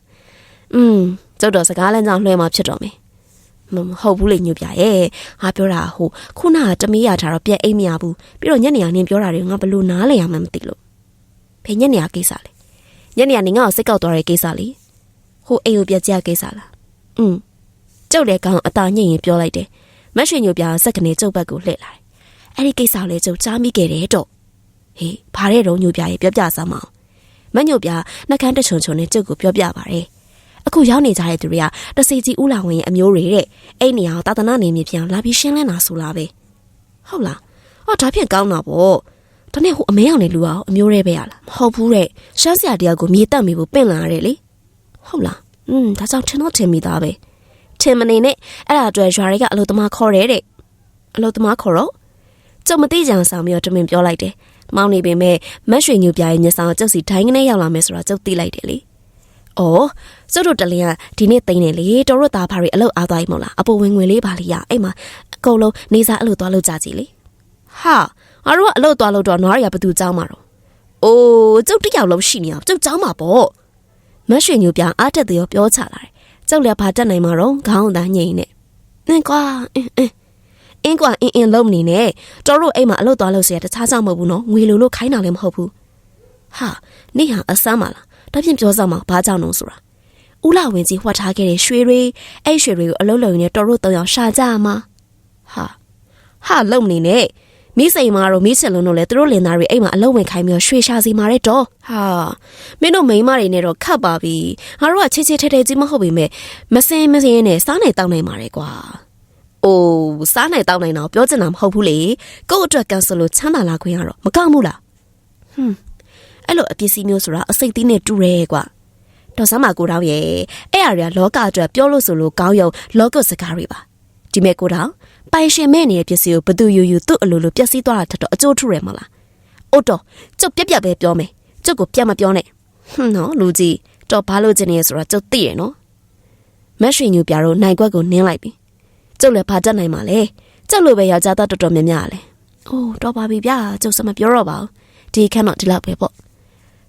อืมကျုပ်တော့စကားလမ်းကြောင်းလွှဲမှာဖြစ်တော့မယ်မဟုတ်ဘူးလေညိုပြားရဲ့ငါပြောတာဟိုခုနကတမေးရထားတော့ပြက်အိမ်မရဘူးပြီးတော့ညနေကနင်ပြောတာတွေငါဘလို့နားလဲရမှမသိလို့ဖေညနေကကိစ္စလေညနေကနေငါ့ကိုစိတ်ကောက်သွားတဲ့ကိစ္စလေဟိုအိမ်ကိုပြက်ကြကိစ္စလားอืมကျုပ်လည်းကောင်းအตาညင်ရင်ပြောလိုက်တယ်မတ်ရွှေညိုပြားစက်ကနေကျုပ်ဘက်ကိုလှည့်လာတယ်အဲ့ဒီကိစ္စလည်းကျုပ်ကြားမိခဲ့တယ်တော့ဟေးဘာတဲ့တော့ညိုပြားရဲ့ပြောပြစမ်းမအောင် မညိုပြနှကန်းတချုံချုံနဲ့ကျုပ်ကိုပြောပြပါရယ်အခုရောက်နေကြတဲ့သူတွေကတစီကြီးဦးလာဝင်ရဲ့အမျိုးတွေတဲ့အဲ့နေရာကိုတာသနာနေမြေပြန်လာပြီးရှင်းလင်းတာဆိုလားပဲဟုတ်လားဟောဒါဖြင့်ကောင်းတာပေါ့ဒါနဲ့ဟိုအမဲအောင်နေလူအောင်အမျိုးရဲပဲရလားမဟုတ်ဘူးတဲ့ရှမ်းဆရာတယောက်ကိုမြေတက်မိဖို့ပင့်လာရတယ်လေဟုတ်လားอืมဒါကြောင့်ထင်တော့ထင်မိသားပဲထင်မနေနဲ့အဲ့ဒါအတွက်ရွာတွေကအလုသမားခေါ်တယ်တဲ့အလုသမားခေါ်တော့ကျုံမသိကြအောင်ဆောင်ပြီးတော့တမင်ပြောလိုက်တယ် မောင်းနေပေမဲ့မတ်ရွှေညူပြားရဲ့မျက်စောင်းကျုပ်စီဒိုင်းကနေရောက်လာမယ်ဆိုတော့ကျုပ်သိလိုက်တယ်လေ။အော်ကျုပ်တို့တလင်းကဒီနေ့သိနေလေတော်တို့သားဖားတွေအလုပ်အားသွားပြီမဟုတ်လားအပေါ်ဝင်ငွေလေးပါလေရအဲ့မှာအကုန်လုံးနေစားအလုပ်သွားလုပ်ကြကြည်လေ။ဟာငါတို့ကအလုပ်သွားလုပ်တော့နွားတွေကဘသူကြောက်မှာတော့။အိုးကျုပ်တယောက်လုံးရှိနေအောင်ကျုပ်ကြောက်မှာပေါ့။မတ်ရွှေညူပြားအားတက်တယ်ရောပြောချလာတယ်။ကျုပ်လည်းဘာတက်နိုင်မှာတော့ခေါင်းသာညိမ့်နေ။အင်းကွာအင်းအင်း အင်းကွာအင်းအင်းလုံးနေနဲ့တော်တို့အိမ်မှာအလုပ်သွားလို့ဆရာတခြားကြောင့်မဟုတ်ဘူးနော်ငွေလိုလို့ခိုင်းတာလည်းမဟုတ်ဘူးဟာနေဟာအဆမ်းပါလားဒါဖြင့်ပြောစမ်းမဘာကြောင့်လို့ဆိုတာဦးလာဝင်ကြီးဟွက်ထားခဲ့တဲ့ရွှေတွေအဲ့ရွှေတွေကိုအလုံးလုံးနဲ့တော်တို့တောင်အောင်ရှာကြမှာဟာဟာလုံနေနဲ့မိစိန်မာတို့မိချင်လုံးတို့လည်းသူတို့လင်သားတွေအိမ်မှာအလုံးဝင်ခိုင်းပြီးရွှေရှာစီမာတဲ့တော့ဟာမင်းတို့မိန်းမတွေနဲ့တော့ခတ်ပါပြီငါတို့ကချစ်ချစ်ထဲထဲကြီးမဟုတ်ပေမဲ့မစင်မစင်နဲ့စားနိုင်တောင်းနိုင်ပါတယ်ကွာ။ အိုးစားနိုင်တောင်းနိုင်တော့ပြောချင်တာမဟုတ်ဘူးလေ။ကို့အတွက်ကန်ဆယ်လို့ချမ်းသာလာခွင့်ရတော့မကောင်းဘူးလား။ဟွန်းအဲ့လိုအပစ္စည်းမျိုးဆိုတာအစိတ်သီးနဲ့တူတယ်ကွာ။တော်စမ်းမကိုတော့ရဲ့အဲ့အရာလောကအတွက်ပြောလို့ဆိုလို့ကောင်းရုံလောကစကားတွေပါ။ဒီမဲ့ကိုတော့ပိုင်ရှင်မဲ့နေတဲ့ပစ္စည်းကိုဘသူယူယူသူ့အလိုလိုပျက်စီးသွားတာထက်တော့အကျိုးထူရမလား။အိုးတော့ကျုပ်ပြက်ပြက်ပဲပြောမယ်။ကျုပ်ကိုပြတ်မပြောနဲ့။ဟွန်းနော်လူကြီးတော့ဘာလို့ကျင်နေရဆိုတော့ကျုပ်သိရနော်။မက်ရွှေညူပြတော့နိုင်ကွက်ကိုနင်းလိုက်ပြီ။ ကျုပ်လည်းဘာတတ်နိုင်မှာလဲကျုပ်လိုပဲယောက်ျားသားတော်တော်များများလေအိုးတော်ပါပြီဗျာကျုပ်စမပြောတော့ပါဘူးဒီခန့်တော့ဒီလောက်ပဲပေါ့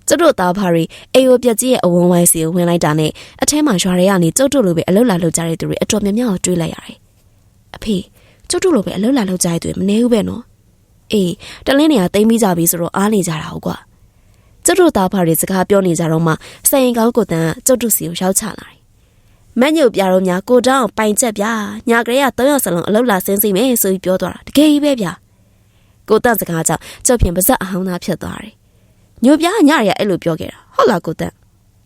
ကျုပ်တို့သားဖားရီအေယိုပြက်ကြီးရဲ့အဝန်းဝိုင်းစီကိုဝင်လိုက်တာနဲ့အထဲမှာရွာတွေကနေကျုပ်တို့လိုပဲအလုလာလောက်ကြတဲ့သူတွေအတော်များများကိုတွေးလိုက်ရတယ်အဖေကျုပ်တို့လိုပဲအလုလာလောက်ကြတဲ့သူတွေမနေဘူးပဲနော်အေးတလင်းနေရတိမ့်ပြီးကြပြီဆိုတော့အားနေကြတာဟုတ်ကွာကျုပ်တို့သားဖားရီစကားပြောနေကြတော့မှစရင်ကောင်းကိုတန်းကျုပ်တို့စီကိုရောက်ချလာတယ် မညုတ်ပြတော့များကိုတောင်းပိုင်ချက်ဗျာညာကလေးက၃ရောက်စလုံးအလုလာစင်းစိမယ်ဆိုပြီးပြောသွားတာတကယ်ကြီးပဲဗျာကိုတန့်စကားကြောင့်ကျုပ်ဖြင့်ပါဇက်အဟောင်းသားဖြစ်သွားတယ်ညိုပြားညရီကအဲ့လိုပြောခဲ့တာဟုတ်လားကိုတန့်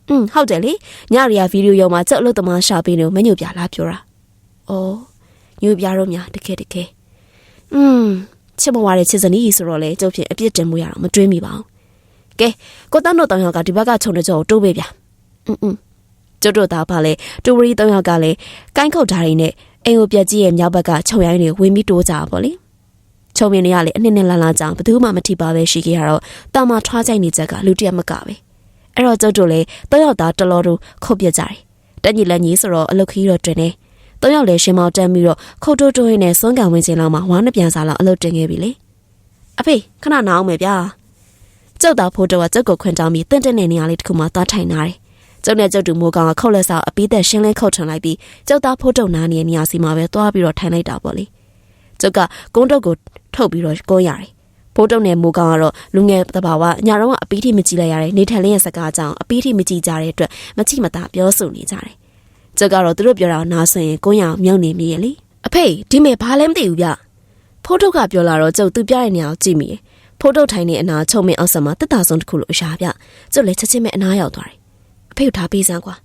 อืมဟုတ်တယ်လေညရီကဗီဒီယိုရုံမှာကျုပ်အလုပ်သမားရှာပေးနေမညိုပြားလားပြောတာအော်ညိုပြားတော့များတကယ်တကယ်อืมချစ်မဝါတဲ့ချစ်စနီးဆိုတော့လေကျုပ်ဖြင့်အပြစ်တင်မှုရအောင်မတွေးမိပါဘူးကဲကိုတန့်တို့တောင်ရောက်ကဒီဘက်ကခြုံတဲ့ကြောကိုတိုးပေးဗျာอืมอืม ကျွတ်တို့သားပါလေတူဝရီ၃ယောက်ကလည်းကိုင်းခုတ်ဓာတ်ရင်းနဲ့အိမ်ကိုပြက်ကြီးရဲ့မြောက်ဘက်ကခြုံရိုင်းတွေဝင်ပြီးတိုးကြပါပေါ့လေခြုံမြင်တွေကလည်းအနှစ်နဲ့လန်းလန်းကြောင်ဘယ်သူမှမထိပါပဲရှိခဲ့ရတော့တာမထွားကြိုက်နေချက်ကလူတရက်မကပဲအဲ့တော့ကျွတ်တို့လည်း၃ယောက်သားတလောတို့ခုတ်ပြကြတယ်တက်ညီလက်ညီဆိုတော့အလုတ်ခီးတော့တွင်နေ၃ယောက်လည်းရှင်မောင်တန်းပြီးတော့ခုတ်တိုးတိုးရင်းနဲ့စွန်းကံဝင်ခြင်းလောက်မှဝါးနှပြန်စားလောက်အလုတ်တင်ခဲ့ပြီလေအဖေခဏနာအောင်မယ်ဗျာကျုပ်သားဖိုးတော့ကျုပ်ကိုခွင်တောင်းပြီးတင့်တဲ့နေရာလေးတစ်ခုမှသွားထိုင်နေတယ် ကျုပ်နဲ့ကျုပ်တူမိုးကောင်ကခုတ်လက်ဆောက်အပီးသက်ရှင်းလင်းခုတ်ထွန်လိုက်ပြီးကျုပ်သားဖိုးတုံနာနေနေရာစီမှာပဲသွားပြီးတော့ထိုင်လိုက်တာပေါ့လေကျုပ်ကကုန်းတုတ်ကိုထုတ်ပြီးတော့ကုန်းရတယ်ဖိုးတုံနဲ့မိုးကောင်ကတော့လူငယ်တဘာဝညတော့ကအပီးထိမကြည့်လိုက်ရတယ်နေထိုင်လင်းရဲ့စကားကြောင့်အပီးထိမကြည့်ကြတဲ့အတွက်မချိမသားပြောဆိုနေကြတယ်ကျုပ်ကတော့သူတို့ပြောတာနားဆွရင်ကုန်းရအောင်မြုပ်နေမိရဲ့လေအဖေဒီမဲ့ဘာလဲမသိဘူးဗျဖိုးတုတ်ကပြောလာတော့ကျုပ်သူပြတဲ့နေရာကိုကြည့်မိတယ်ဖိုးတုတ်ထိုင်နေအနာချုံမင်းအောက်ဆက်မှာတက်တာဆုံးတစ်ခုလိုအရာပြကျုပ်လည်းချက်ချင်းပဲအနားရောက်သွားတယ် အဖေကိုထားပေးစမ်းကွာ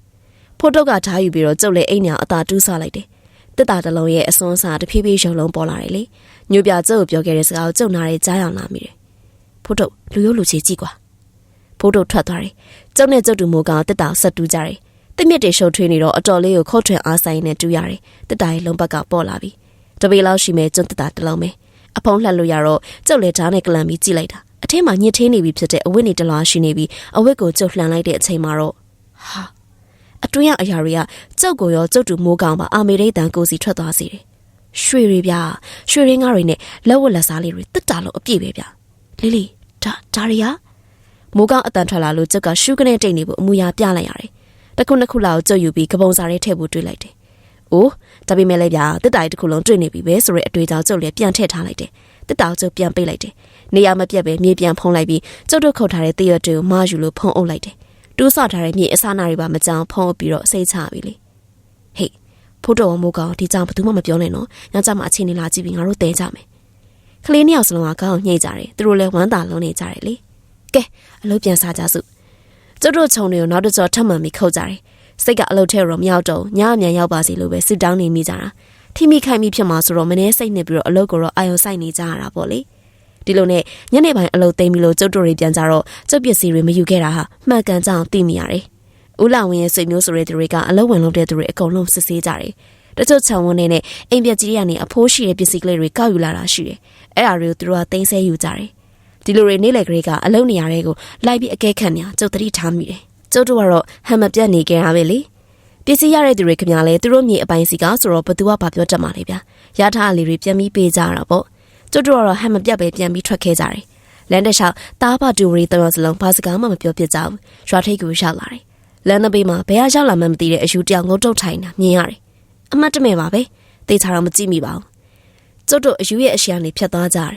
ဖိုးတုတ်ကထားယူပြီးတော့ကျုပ်လည်းအိမ်ညာအသာတူးဆလိုက်တယ်တက်တာတလုံးရဲ့အစွန်းစားတဖြည်းဖြည်းရုံလုံးပေါ်လာတယ်လေညိုပြကျုပ်ကိုပြောခဲ့တဲ့စကားကိုကျုပ်နားရဲကြားရအောင်လာမိတယ်ဖိုးတုတ်လူရုပ်လူချေကြည့်ကွာဖိုးတုတ်ထွက်သွားတယ်ကျုပ်နဲ့ကျုပ်တူမိုးကောင်တက်တာဆက်တူးကြတယ်တစ်မြစ်တွေရှုပ်ထွေးနေတော့အတော်လေးကိုခုတ်ထွင်အားဆိုင်နဲ့တူးရတယ်တက်တာရဲ့လုံးဘက်ကပေါ်လာပြီတပေလောက်ရှိမဲ့ကျုပ်တက်တာတလုံးပဲအဖုံးလှက်လို့ရတော့ကျုပ်လည်းဓာတ်နဲ့ကလန်ပြီးကြည့်လိုက်တာအထင်းမှာညစ်သေးနေပြီဖြစ်တဲ့အဝတ်နေတလားရှိနေပြီးအဝတ်ကိုကျုပ်လှန်လိုက်တဲ့အချိန်မှာတော့ ဟာအတွင်းရအရာတွေကကျုပ်ကိုရောကျုပ်တူမိုးကောင်ပါအာမေရိတန်ကိုစီထွက်သွားစေတယ်ရွှေတွေဗျာရွှေရင်းကားတွေနဲ့လက်ဝတ်လက်စားလေးတွေတက်တာလို့အပြည့်ပဲဗျာလီလီဒါဒါရီယာမိုးကောင်အတန်ထွက်လာလို့ကျုပ်ကရှုကနေတိတ်နေဖို့အမူအရာပြလိုက်ရတယ်တခုနှစ်ခုလောက်ကျုပ်ယူပြီးကပုံစာတွေထည့်ဖို့တွေးလိုက်တယ်အိုးဒါပေမဲ့လည်းဗျာတက်တားတစ်ခုလုံးတွေ့နေပြီပဲဆိုရဲအတွေ့အကြုံကျုပ်လည်းပြန်ထည့်ထားလိုက်တယ်တက်တားကျုပ်ပြန်ပိတ်လိုက်တယ်နေရာမပြတ်ပဲမြေပြန်ဖုံးလိုက်ပြီးကျုပ်တို့ခုတ်ထားတဲ့တရွတ်တွေကိုမယူလို့ဖုံးအုပ်လိုက်တယ် တူးဆော့ထားတဲ့မြေအစနာတွေပါမကြောင်ဖုံးအုပ်ပြီးတော့စိတ်ချပြီလေဟေးဖိုးတော်မိုးကောင်ဒီကြောင်ဘယ်သူမှမပြောနဲ့နော်ညကြမှာအချင်းနေလာကြည့်ပြီးငါတို့တဲကြမယ်ကလေးနှစ်ယောက်စလုံးကခေါင်းညှိကြတယ်သူတို့လည်းဝမ်းသာလုံးနေကြတယ်လေကဲအလုပ်ပြန်စားကြစို့ကျုပ်တို့ခြုံတွေကိုနောက်တစ်ကြောထပ်မှန်ပြီးခုတ်ကြတယ်စိတ်ကအလုပ်ထဲတော့မရောက်တော့ညအမြန်ရောက်ပါစေလို့ပဲစစ်တောင်းနေမိကြတာထိမိခိုင်မိဖြစ်မှာဆိုတော့မနေ့စိတ်နဲ့ပြီးတော့အလုပ်ကိုတော့အာယုံဆိုင်နေကြရတာပေါ့လေ ဒီလိုနဲ့ညနေပိုင်းအလုပ်သိမ်းပြီးလို့ကျုပ်တို့တွေပြန်ကြတော့ကျုပ်ပစ္စည်းတွေမယူခဲ့တာဟာမှန်ကန်ကြောင်းသိမိရတယ်ဦးလောင်ဝင်းရဲ့ဆွေမျိုးဆိုတဲ့သူတွေကအလုပ်ဝင်လုပ်တဲ့သူတွေအကုန်လုံးစစ်ဆေးကြတယ်တချို့ခြံဝန်းတွေနဲ့အိမ်ပြက်ကြီးတွေကနေအဖိုးရှိတဲ့ပစ္စည်းကလေးတွေကောက်ယူလာတာရှိတယ်အဲ့ဒါတွေကိုသူတို့ကသိမ်းဆဲယူကြတယ်ဒီလိုတွေနေ့လည်ကလေးကအလုံးနေရတဲ့ကိုလိုက်ပြီးအကဲခတ်နေအောင်ကျုပ်သတိထားမိတယ်ကျုပ်တို့ကတော့ဟန်မပြတ်နေကြရပဲလေပစ္စည်းရတဲ့သူတွေခင်ဗျာလဲသူတို့မြေအပိုင်းစီကဆိုတော့ဘသူကဘာပြောတတ်မှာလဲဗျာရထားလေတွေပြန်ပြီးပေးကြတာပေါ့ ကျုပ်တို့ကတော့ဟန်မပြတ်ပဲပြန်ပြီးထွက်ခဲ့ကြတယ်လန်တက်လျှောက်တားပါတူရီတော်စလုံးဘာစကားမှမပြောပြကြဘူးရွာထိပ်ကိုရောက်လာတယ်လမ်းသဘေးမှာဘယ်ဟာရောက်လာမှမသိတဲ့အယူတယောက်ငုတ်တုတ်ထိုင်တာမြင်ရတယ်အမတ်တမဲပါပဲတေချာတော့မကြည့်မိပါဘူးကျုပ်တို့အယူရဲ့အရှိအနေဖြတ်သွားကြတယ်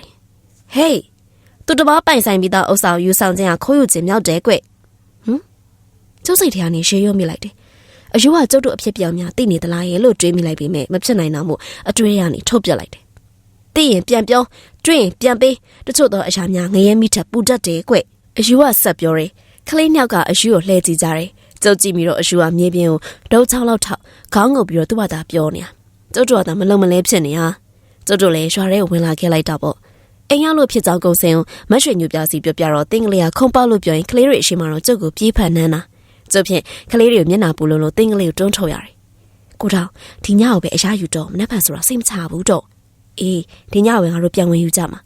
ဟေးသူတပားပိုင်ဆိုင်ပြီးသားဥစ္စာကိုယူဆောင်ခြင်းကခိုးယူခြင်းမြောက်တယ်ကွဟမ်ကျုပ်စိတ်ထဲကနေရှေးရွံ့မိလိုက်တယ်အယူကကျုပ်တို့အဖြစ်ပြောင်းများသိနေသလားရဲ့လို့တွေးမိလိုက်ပေမဲ့မဖြစ်နိုင်တော့မို့အတွေးရနေထုတ်ပြလိုက်တယ် သိရင်ပြန်ပြောတွေးရင်ပြန်ပေးတချို့သောအရာများငရဲမိထက်ပူတတ်တယ်ကွအယူကဆက်ပြောတယ်ခလေးနှစ်ယောက်ကအယူကိုလှည့်ကြည့်ကြတယ်ကျုပ်ကြည့်ပြီးတော့အယူကမြေပြင်ကိုဒုတ်ချောင်းလောက်ထောက်ခေါင်းငုပ်ပြီးတော့သူ့ဘာသာပြောနေတာကျုပ်တို့ကသာမလုံမလဲဖြစ်နေဟာကျုပ်တို့လည်းရွာထဲကိုဝင်လာခဲ့လိုက်တာပေါ့အိမ်ရောက်လို့ဖြစ်ကြောင်းကုံစင်ကိုမတ်ရွှေညူပြစီပြောပြတော့တင်းကလေးကခုံပေါက်လို့ပြောရင်ကလေးတွေအရှိမတော့ကျုပ်ကိုပြေးဖန်နှမ်းတာကျုပ်ဖြင့်ကလေးတွေကိုမျက်နှာပူလုံးလို့တင်းကလေးကိုတွန်းထုတ်ရတယ်ကိုတောင်ဒီညကိုပဲအရာယူတော့မနှက်ဖန်ဆိုတာစိတ်မချဘူးတော့ အေးဒီညဝင်ငါတို့ပြန်ဝင်ယူကြမှာ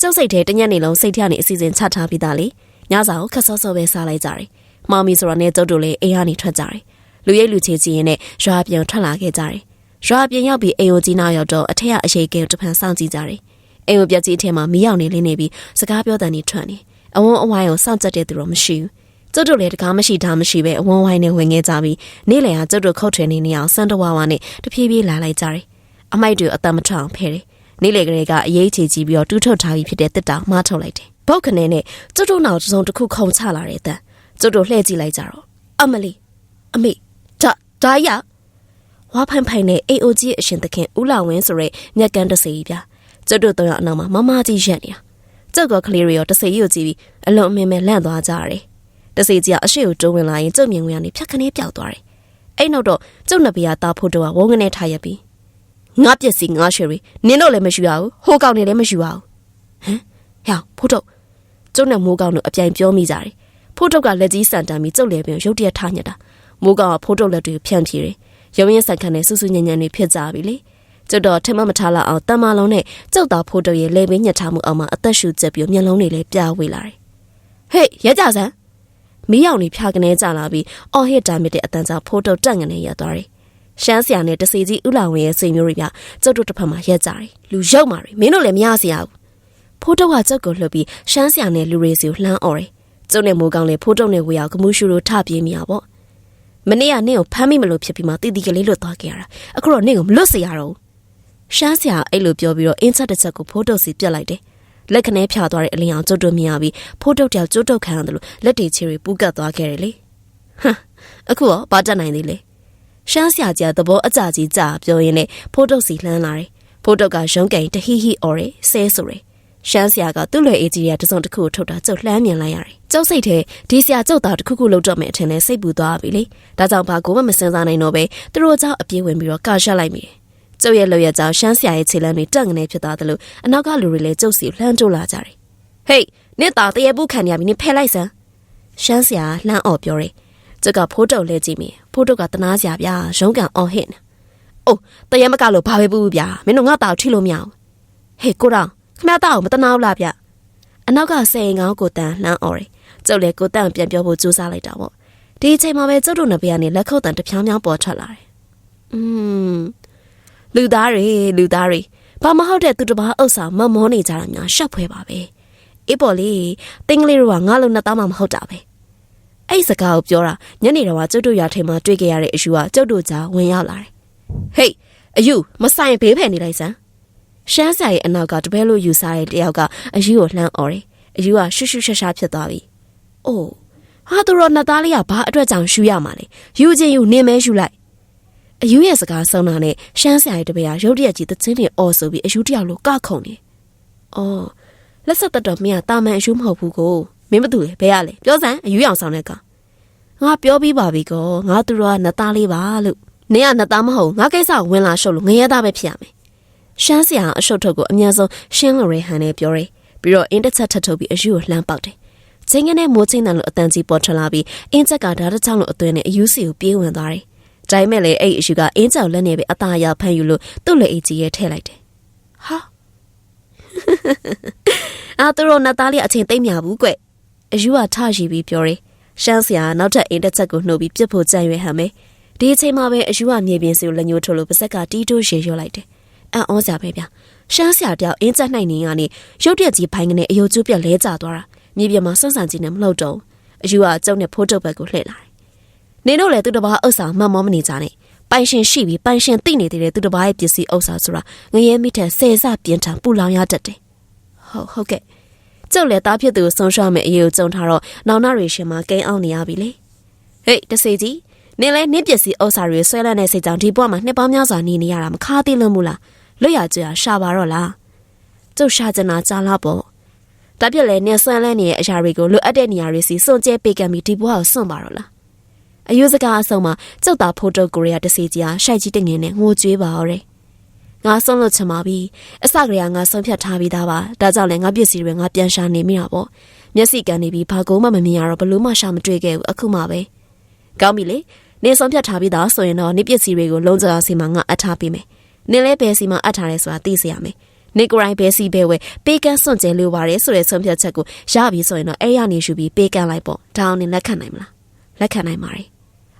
ကျုပ်စိတ်ထဲတညက်နေလုံးစိတ်ထဲကနေအစီအစဉ်ချထားပြီးသားလေညစာကိုခက်ဆော့ဆော့ပဲစားလိုက်ကြတယ်မောင်မီဆိုတာနဲ့ကျုပ်တို့လည်းအိမ်ကနေထွက်ကြတယ်လူရိပ်လူချေချီရင်နဲ့ရွာပြန်ထွက်လာခဲ့ကြတယ်ရွာပြင်ရောက်ပြီးအိမ်ကိုကြီးနောက်ရောက်တော့အထက်ကအရှိကဲကိုတဖန်စောင့်ကြည့်ကြတယ်။အိမ်ကိုပြက်ကြီးအထက်မှာမီးရောက်နေလင်းနေပြီးစကားပြောတန်နေထွက်နေ။အဝန်းအဝိုင်းကိုစောင့်ကြတဲ့သူတော့မရှိဘူး။ကျုပ်တို့လည်းတကားမရှိတာမရှိပဲအဝန်းဝိုင်းနဲ့ဝင်ခဲ့ကြပြီးနေ့လည်ဟာကျုပ်တို့ခုတ်ထွင်နေနေအောင်စမ်းတဝါဝါနဲ့တဖြည်းဖြည်းလာလိုက်ကြတယ်။ အမိုက်တွေအတမ်းမထွက်အောင်ဖဲတယ်။နေ့လည်ကလေးကအရေးချေကြီးပြီးတော့တူးထုတ်ထားပြီးဖြစ်တဲ့တစ်တောင်မှားထုတ်လိုက်တယ်။ဘုတ်ခနဲနဲ့ကျုပ်တို့နောက်စုံတစ်ခုခုံချလာတဲ့အတန်ကျုပ်တို့လှည့်ကြည့်လိုက်ကြတော့အမလီအမေဒါဒါရဝါဖိုင်ဖိုင်နဲ့အိအိုကြီးအရှင်သခင်ဦးလာဝင်းဆိုရဲမြက်ကန်းတစေကြီးဗျာကျွတ်တို့တော့အနောက်မှာမမကြီးရက်နေတာကျုပ်ကကလေးတွေရောတစေကြီးကိုကြည့်ပြီးအလုံးအမင်းမဲလန့်သွားကြရတယ်တစေကြီးကအရှိကိုတိုးဝင်လာရင်ကျုပ်မြင်ဝင်ကနေဖြတ်ခနဲပြောက်သွားတယ်အဲ့နောက်တော့ကျုပ်နဘီယာတာဖို့တော့ဝုန်းကနေထားရပြီး ငါပြက်စီငါရွှေရီနင်းတော့လည်းမရှိရဘူးဟိုကောင်နေလည်းမရှိပါဘူးဟမ်ဟဲ့ဖို့တော့ကျုပ်နဲ့မိုးကောင်တို့အပြိုင်ပြောမိကြတယ်ဖို့တော့ကလက်ကြီးစန်တန်ပြီးကျုပ်လည်းပြန်ရုတ်တရက်ထားညက်တာမိုးကောင်ကဖို့တော့လက်တွေဖြန့်ပြေတယ်ရုံရင်ဆက်ခန့်နဲ့စူးစူးညံ့ညံ့တွေဖြစ်ကြပြီလေကျုပ်တော့ထမမထားလောက်အောင်တမလုံးနဲ့ကျုပ်သားဖိုးတုပ်ရဲ့လေပင်ညှက်ထားမှုအောင်မှာအသက်ရှူကျက်ပြီးမျက်လုံးတွေလည်းပြားဝေးလာတယ်ဟေးရဲကြစမ်းမီးရောင်တွေဖြာကနေကြလာပြီးအော်ဟစ်တာမြစ်တဲ့အတန်းကြောင့်ဖိုးတုပ်တက်ငနေရသွားတယ် ရှမ်းဆရာနဲ့တစီကြီးဥလောင်ဝင်းရဲ့စိတ်မျိုးတွေပြကျုပ်တို့တစ်ဖက်မှာရက်ကြတယ်လူရုပ်မာတွေမင်းတို့လည်းမရစရာဘူးဖိုးတုပ်ကကျုပ်ကိုလှုပ်ပြီးရှမ်းဆရာနဲ့လူတွေစီကိုလှမ်းអော်တယ်ကျုပ်နဲ့မိုးကောင်းလည်းဖိုးတုပ်နဲ့ဝေရောက်ကမှုရှူတို့ထပြေးမိရပေါ့မနေ့ကနင့်ကိုဖမ်းမိမလို့ဖြစ်ပြီးမှတည်တည်ကလေးလွတ်သွားခဲ့ရတာအခုတော့နင့်ကိုမလွတ်စေရတော့ဘူးရှမ်းဆရာအဲ့လိုပြောပြီးတော့အင်းချက်တစ်ချက်ကိုဖိုးတုပ်စီပြက်လိုက်တယ်လက်ခနဲဖြာသွားတဲ့အလင်းအောင်ကျွတ်တွမြင်ရပြီးဖိုးတုပ်တယောက်ကျွတ်တုပ်ခံရတယ်လို့လက်တွေချီတွေပူးကတ်သွားခဲ့တယ်လေဟမ်အခုတော့ဘာတက်နိုင်သေးလဲ ရှမ်းဆရာကြီးသဘောအကြကြီးကြာပြောရင်းနဲ့ဖိုးတုပ်စီလှမ်းလာတယ်ဖိုးတုပ်ကရုံးကန်တဟီဟီအော်ရဲဆဲဆိုတယ်ရှမ်းဆရာကသူ့လွယ်အေးကြီးရဲ့တစုံတစ်ခုကိုထုတ်တာကျုပ်လှမ်းမြင်လိုက်ရတယ်။ကျုပ်စိတ်ထဲဒီဆရာကျုပ်သားတစ်ခုခုလောက်တော့မယ်အထင်နဲ့စိတ်ပူသွားပြီလေ။ဒါကြောင့်ဘာကိုမှမစင်စားနိုင်တော့ပဲသူတို့ကြောင့်အပြေးဝင်ပြီးတော့ကာရှက်လိုက်မိတယ်။ကျုပ်ရဲ့လောက်ရကြောင့်ရှမ်းဆရာရဲ့ခြေလမ်းတွေတက်ငနေဖြစ်သွားတယ်လို့အနောက်ကလူတွေလည်းကျုပ်စီလှမ်းတိုးလာကြတယ်။ဟေးနင့်သားတရေဘူးခံရပြီနင်ဖဲလိုက်စမ်း။ရှမ်းဆရာလှမ်းអော်ပြောတယ်။ ကျုပ်ကဖိုးတုပ်လဲကြည့်မိ။ဖိုးတုပ်ကတနာစရာဗျာရုံးကန်អော်ဟစ်နေ။အိုးတရေမကလို့ဘာပဲပူဗျာမင်းတို့ငါ့သားထိလို့မရဘူး။ဟေးကိုတော်ခမသားကိုမတနာဘူးလားဗျအနောက်ကဆယ်ရင်ကောင်းကိုတန်လှမ်းអော်တယ်ကျုပ်လည်းကိုတန်ပြန်ပြောဖို့ကြိုးစားလိုက်တာပေါ့ဒီအချိန်မှာပဲကျုပ်တို့နှစ်ဘေးကနေလက်ခုပ်တန်တဖြောင်းဖြောင်းပေါ်ထွက်လာတယ်อืมလူသားတွေလူသားတွေဘာမဟုတ်တဲ့သူတစ်ပါးဥစ္စာမမောနေကြတာများရှက်ဖွဲပါပဲအေးပေါ်လေတင်းကလေးတို့ကငါ့လိုနှစ်သားမှမဟုတ်တာပဲ အဲ့စကားကိုပြောတာညနေတော့ကျုပ်တို့ရွာထဲမှာတွေ့ကြရတဲ့အယူကကျုပ်တို့ကြားဝင်ရောက်လာတယ်ဟေးအယူမဆိုင်ဘေးဖယ်နေလိုက်စမ်းရှမ်းစာရဲ့အနောက်ကတပည့်လို့ယူစားတဲ့တယောက်ကအယူကိုလှမ်းអော်တယ်။အယူကရှုရှုရှာရှာဖြစ်သွားပြီ။အိုးဟာသူတော့နှစ်သားလေးကဘာအတွက်ကြောင့်ရှူရမှာလဲ။ယူချင်းယူနင်းမဲရှူလိုက်။အယူရဲ့စကားဆုံးတာနဲ့ရှမ်းစာရဲ့တပည့်ကရုတ်တရက်ကြီးသချင်းတွေអော်ဆိုပြီးအယူတယောက်လိုကခုန်နေ။အော်လက်ဆက်တက်တော့မင်းကတာမန်အယူမဟုတ်ဘူးကို။ မင်းမတူလေဘယ်ရလဲ။ပြောစမ်းအယူအောင်ဆောင်တဲ့ကောင်။ငါပြောပြီးပါပြီကော။ငါသူတော့နှစ်သားလေးပါလို့။နင်ကနှစ်သားမဟုတ်ငါကိစ္စဝင်လာရှုပ်လို့ငရဲသားပဲဖြစ်ရမယ်ရှမ်းစရာအရှုပ်ထုတ်ကိုအများဆုံးရှင်းလို့ရဟန်နဲ့ပြောတယ်ပြီးတော့အင်းတစ်ချက်ထပ်ထုတ်ပြီးအယူကိုလှမ်းပေါက်တယ်ချင်းကနေမိုးချင်းတန်လို့အတန်ကြီးပေါ်ထွက်လာပြီးအင်းချက်ကဓာတ်တစ်ချောင်းလို့အသွင်းနဲ့အယူစီကိုပြေးဝင်သွားတယ်ဒါပေမဲ့လေအဲ့အယူကအင်းကြောက်လက်နဲ့ပဲအသားရဖမ်းယူလို့သူ့လက်အိတ်ကြီးရဲ့ထည့်လိုက်တယ်ဟာအာသူတို့နှစ်သားလေးအချင်းသိမ့်မြဘူးကွ အယူကထရှိပြီးပြောတယ်ရှမ်းဆရာနောက်ထပ်အင်းတစ်ချက်ကိုနှုတ်ပြီးပြစ်ဖို့ကြံ့ရွယ်ဟန်ပဲဒီအချိန်မှာပဲအယူကမြေပြင်စီကိုလက်ညှိုးထိုးလို့ပါဇက်ကတီးတိုးရေရွလိုက်တယ်အံ့ဩစရာပဲဗျရှမ်းဆရာတယောက်အင်းချက်နိုင်နေကနေရုတ်တရက်ကြီးဖိုင်းကနေအယုတ်ကျူးပြက်လဲကျသွားတာမြေပြင်မှာစွန့်ဆန်ကြီးနဲ့မလှုပ်တော့အယူကကျုံနဲ့ဖိုးတုပ်ဘက်ကိုလှည့်လာတယ်နင်တို့လည်းသူတစ်ပါးဥစ္စာမှတ်မောမနေကြနဲ့ပိုင်ရှင်ရှိပြီးပိုင်ရှင်သိနေသေးတယ်သူတစ်ပါးရဲ့ပစ္စည်းဥစ္စာဆိုတာငရဲမိထက်ဆယ်ဆပြင်းထန်ပူလောင်ရတတ်တယ်ဟုတ်ဟုတ်ကဲ့ ကျုပ်လည်းတားဖြစ်သူကိုဆုံးရှုံးမယ်အရေးကိုကြုံထားတော့နောင်နာရီရှင်မှာကိန်းအောင်နေရပြီလေဟေးတစေကြီးနင်လည်းနင့်ပစ္စည်းဥစ္စာတွေဆွဲလန်းတဲ့စိတ်ကြောင့်ဒီဘဝမှာနှစ်ပေါင်းများစွာနေနေရတာမခါသေးလို့မလားလွတ်ရကြရရှာပါတော့လားကျုပ်ရှာချင်တာကြားလားပေါ့ဒါပြက်လဲနင်ဆွမ်းလန်းနေတဲ့အရာတွေကိုလိုအပ်တဲ့နေရာတွေစီစွန့်ကျဲပေးကမ်းပြီးဒီဘဝကိုစွန့်ပါတော့လားအယူစကားအဆုံးမှာကျုပ်သားဖိုတိုကိုရီးယားတစီကြီးအားရှိုက်ကြီးတငင်နဲ့ငိုကြွေးပါတော့တယ် ငါဆုံးလို့ချင်ပါပြီအစကတည်းကငါဆုံးဖြတ်ထားပြီးသားပါဒါကြောင့်လည်းငါပစ္စည်းတွေငါပြန်ရှာနေမိတာပေါ့မျက်စိကန်နေပြီးဘာကုန်းမှမမြင်ရတော့ဘလို့မှရှာမတွေ့ခဲ့ဘူးအခုမှပဲကောင်းပြီလေနင်ဆုံးဖြတ်ထားပြီးသားဆိုရင်တော့နေပစ္စည်းတွေကိုလုံးကြအောင်စီမှာငါအပ်ထားပေးမယ်နင်လည်းဘယ်စီမှာအပ်ထားလဲဆိုတာသိစေရမယ်နေကိုရိုင်းဘဲစီဘဲဝဲပေးကန်းစွန့်ကျဲလိုပါတယ်ဆိုတဲ့ဆုံးဖြတ်ချက်ကိုရပြီဆိုရင်တော့အဲ့ရနေရှူပြီးပေးကန်းလိုက်ပေါ့ဒါအောင်နင်လက်ခံနိုင်မလားလက်ခံနိုင်ပါတယ်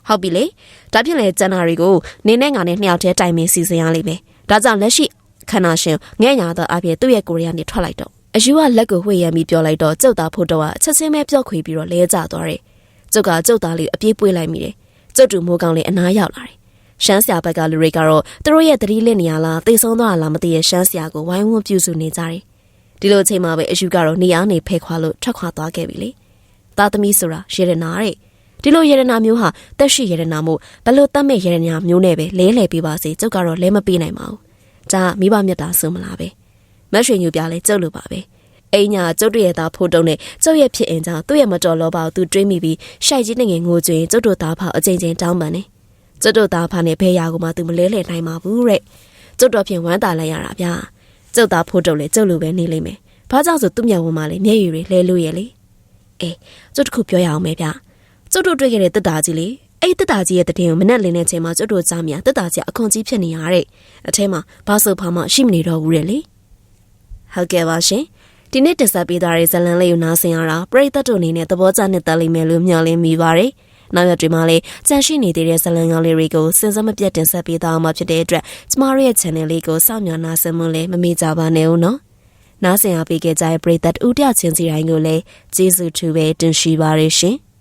ဟုတ်ပြီလေဒါဖြစ်လေကျန်နာတွေကိုနင်းနဲ့ငါနဲ့နှစ်ယောက်တည်းတိုင်ပင်စီစဉ်ရလိမ့်မယ် ဒါကြောင့်လက်ရှိခန္ဓာရှင်ငဲ့ညာသောအဖြစ်သူ့ရဲ့ကိုရီးယားနေထွက်လိုက်တော့အယူကလက်ကိုဝှေ့ရမ်းပြီးပြောလိုက်တော့ကျုပ်သားဖို့တော့ကချက်ချင်းပဲပြော့ခွေပြီးတော့လဲကျသွားတယ်ကျုပ်ကကျုပ်သားလေးအပြေးပွေးလိုက်မိတယ်ကျုပ်တူမိုးကောင်းလေးအနားရောက်လာတယ်ရှမ်းဆရာဘက်ကလူတွေကတော့သူတို့ရဲ့တတိလက်နေရလားသိဆုံးသွားလားမသိရဲ့ရှမ်းဆရာကိုဝိုင်းဝန်းပြုစုနေကြတယ်ဒီလိုအချိန်မှာပဲအယူကတော့နေအားနေဖဲခွာလို့ထွက်ခွာသွားခဲ့ပြီလေသားသမီးဆိုတာရေရနာတဲ့ ဒီလိုရေရနာမျိုးဟာတက်ရှိရေရနာမို့ဘလို့တတ်မဲ့ရေရနာမျိုးနဲ့ပဲလဲလှယ်ပေးပါစေကျုပ်ကတော့လဲမပေးနိုင်ပါဘူးဒါမိဘမြတ်တာဆုံးမလားပဲမတ်ရွှေညူပြလဲကျုပ်လိုပါပဲအိညာကျုပ်တို့ရဲ့သားဖိုးတုံးနဲ့ကျုပ်ရဲ့ဖြစ်အင်ကြောင့်သူ့ရဲ့မတော်လောပါကိုသူတွေးမိပြီးရှိုက်ကြီးနေငယ်ငိုကြွင်ကျုပ်တို့သားဖောက်အချိန်ချင်းတောင်းပန်နေကျုပ်တို့သားဖာနဲ့ဘဲရာကိုမှသူမလဲလှယ်နိုင်ပါဘူးတဲ့ကျုပ်တို့ဖြင့်ဝမ်းသာလိုက်ရတာဗျာကျုပ်သားဖိုးတုံးလည်းကျုပ်လိုပဲနေလိမ့်မယ်ဘာကြောင့်ဆိုသူ့မျက်ဝန်းမှာလေမျက်ရည်တွေလဲလို့ရလေအေးကျုပ်တခုပြောရအောင်မယ်ဗျာ ကျုပ်တို့တွေ့ခဲ့တဲ့တက်တာကြီးလေအဲ့တက်တာကြီးရဲ့တည်င်းကိုမနဲ့လင်းတဲ့ချိန်မှာကျုပ်တို့ကြားမြတက်တာကြီးအခွန်ကြီးဖြစ်နေရတဲ့အထဲမှာဘာဆိုဖာမှရှိမနေတော့ဘူးတဲ့လေဟုတ်ကဲ့ပါရှင်ဒီနေ့တက်ဆက်ပေးသွားတဲ့ဇလန်လေးကိုနားဆင်ရတာပရိသတ်တို့အနေနဲ့သဘောကျနှစ်သက်လိမ့်မယ်လို့မျှော်လင့်မိပါတယ်နောက်ရက်တွေမှာလည်းကြန့်ရှိနေသေးတဲ့ဇလန်ကောင်းလေးတွေကိုစဉ်စမပြတ်တင်ဆက်ပေးသွားမှာဖြစ်တဲ့အတွက်ကျမတို့ရဲ့ channel လေးကိုစောင့်မျှော်နားဆင်မှုလည်းမမေ့ကြပါနဲ့ဦးနော်နားဆင်အားပေးခဲ့ကြတဲ့ပရိသတ်ဦးတချင်းစီတိုင်းကိုလည်းကျေးဇူးထူးပဲတင်ရှိပါရရှင်။